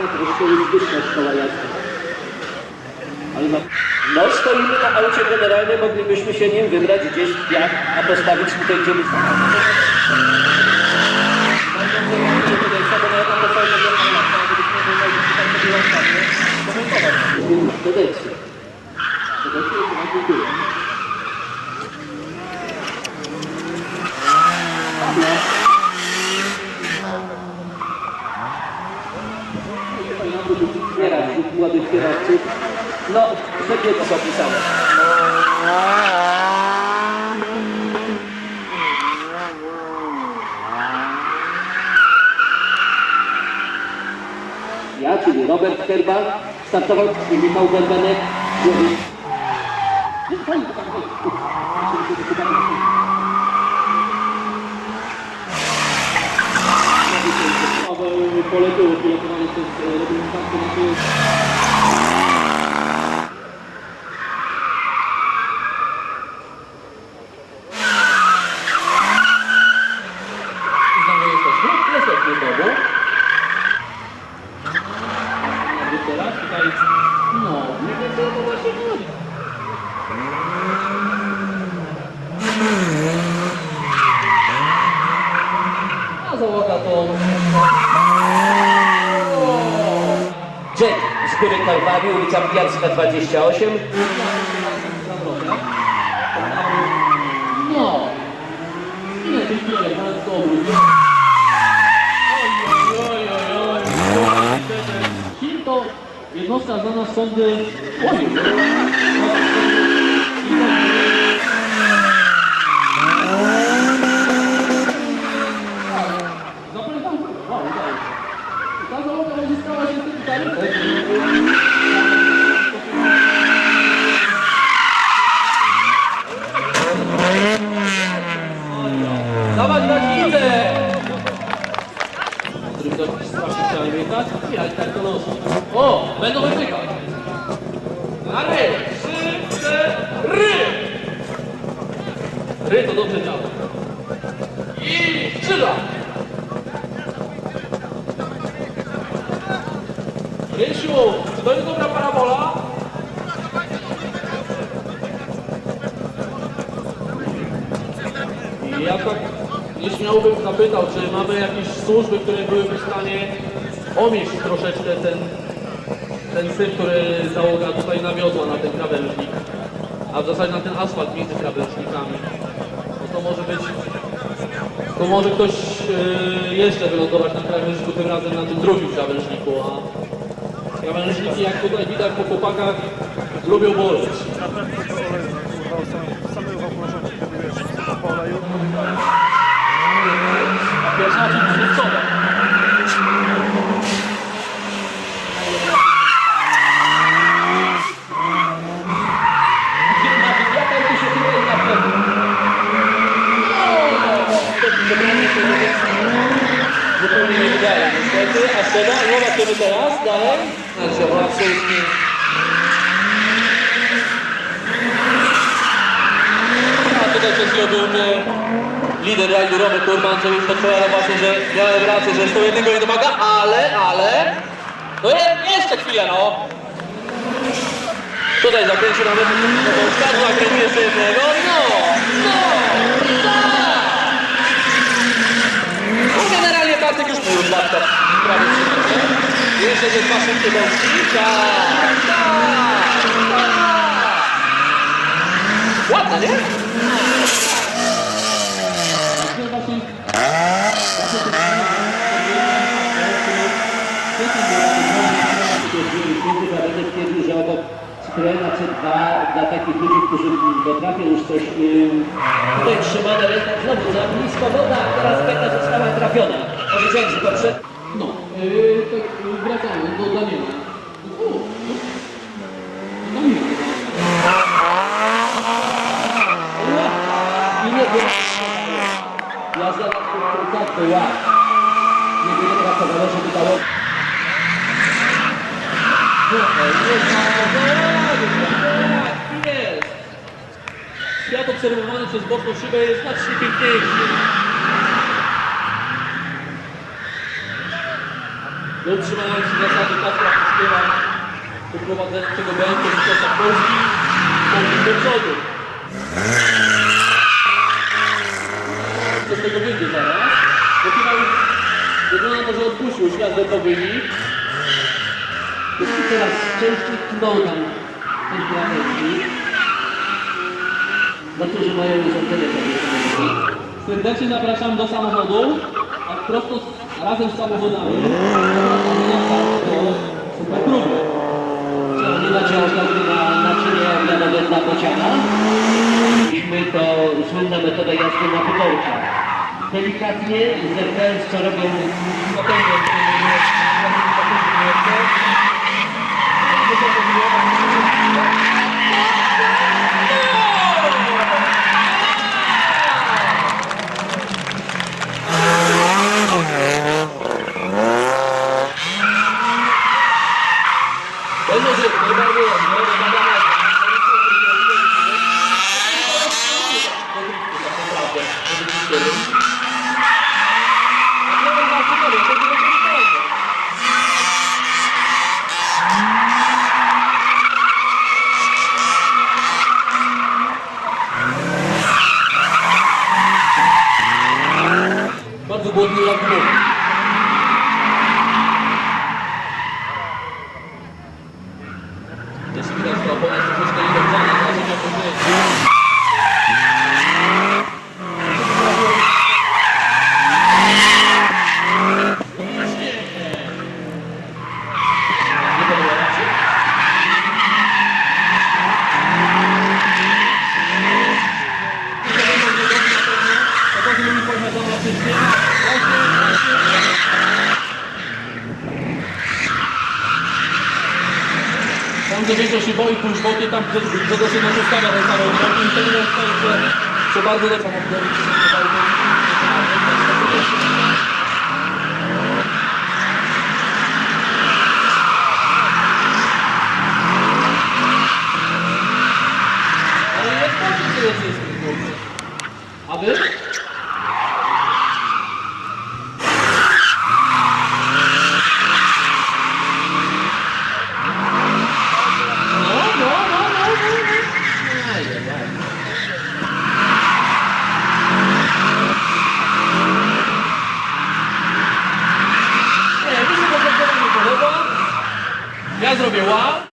Tak, szkoła jazdy. No, stoimy na aucie generalnie, moglibyśmy się nim wybrać gdzieś w piach, a postawić tutaj gdzie my... Robert Herba, startował i Michał Berbenek. Pole było pilotowane przez e, reprezentantkę naszej Znowu jesteśmy? Jesteśmy znowu. Jakby teraz tutaj... No, nie wiem co to właśnie chodzi. A załoga to... Jet, Zbyry Kalwarii, ulica Piarska 28. No. Ile tych oj. Kim to jednostka znana z sądy... Oj, Dawać gaźnicę! Którym to strasznie chciałem jechać? I tak to los. O, będą wypykać. Na ry! Trzy, cztery! Ry to dobrze działa. I skrzydła! Czy to jest dobra parabola? I ja tak nieśmiało zapytał, czy mamy jakieś służby, które byłyby w stanie omieść troszeczkę ten, ten syf, który załoga tutaj nawiozła na ten krawężnik, a w zasadzie na ten asfalt między krawężnikami. No to może być, to może ktoś yy, jeszcze wylądować na krawężniku, tym razem na tym drugim krawężniku, a krawężniki jak tutaj widać po chłopakach lubią boleć. A pierwsza na pewno? Zupełnie nie wydaje, niestety. A soda, zobaczymy teraz, dalej. Znaczy, absolutnie. A tutaj przed chwilą był mnie lider rajdu Romy Kurban, co już podpowiada właśnie, że miałem rację, że to jednego nie domaga, ale, ale... No je, jeszcze chwilę, no. Tutaj zakręcił nawet skarbę, zakręcił jeszcze jednego, no, no, tak. No generalnie Bartek już był już latka prawie przy mnie. Jeszcze ze dwa szybkie domki, tak, tak, tak. Ładne, nie? twierdził, że obok Citroena C2 dla takich ludzi, którzy potrafią już coś tutaj trzymane ręką, znowu za blisko woda, teraz pęka została trafiona. Powiedziałem, że to przed... No, yy, tak wracamy do Daniela. U, u. Daniel. Ła! I nie wiem, jazda na kulturkach była. Nie wiem, pracowało, żeby dało jest! Świat obserwowany przez boczną szybę jest znacznie piękniejszy. Do utrzymania się zasady Kacpra Polskiego wyprowadzającego będzie Mistrzostwa Polski powrót do przodu. Co z tego wyjdzie zaraz? Bo chyba wygląda to, że odpuścił świat do wynik. Jeśli teraz częściej ten krawędzi, za to, że mają już o tyle Serdecznie zapraszam do samochodu, a prosto razem z samochodami super próby. Czy oni naciągał na naczynie obiadowe dla bociana? Mieliśmy to słynna metoda jazdy na wyborcach. Delikatnie, zerkając co robią Zapewniam, Będzie, że najbardziej dobrze, dogadamy. Bardzo głodny jak mógł. Jeśli widać to opona jest troszeczkę niedobrzana, to będzie opóźnienie. Nie podoba Wam się? Właśnie, właśnie. Tam gdzie większość się boi pójść bokiem, tam gdzie gdzie to się nasze stawia ten samochód jest to, że, bardzo dobrze samochody się nie Ale jest taki, który jest jest A wy? No, no, no, no, no, no. Aj, aj, aj. Nie, mi się to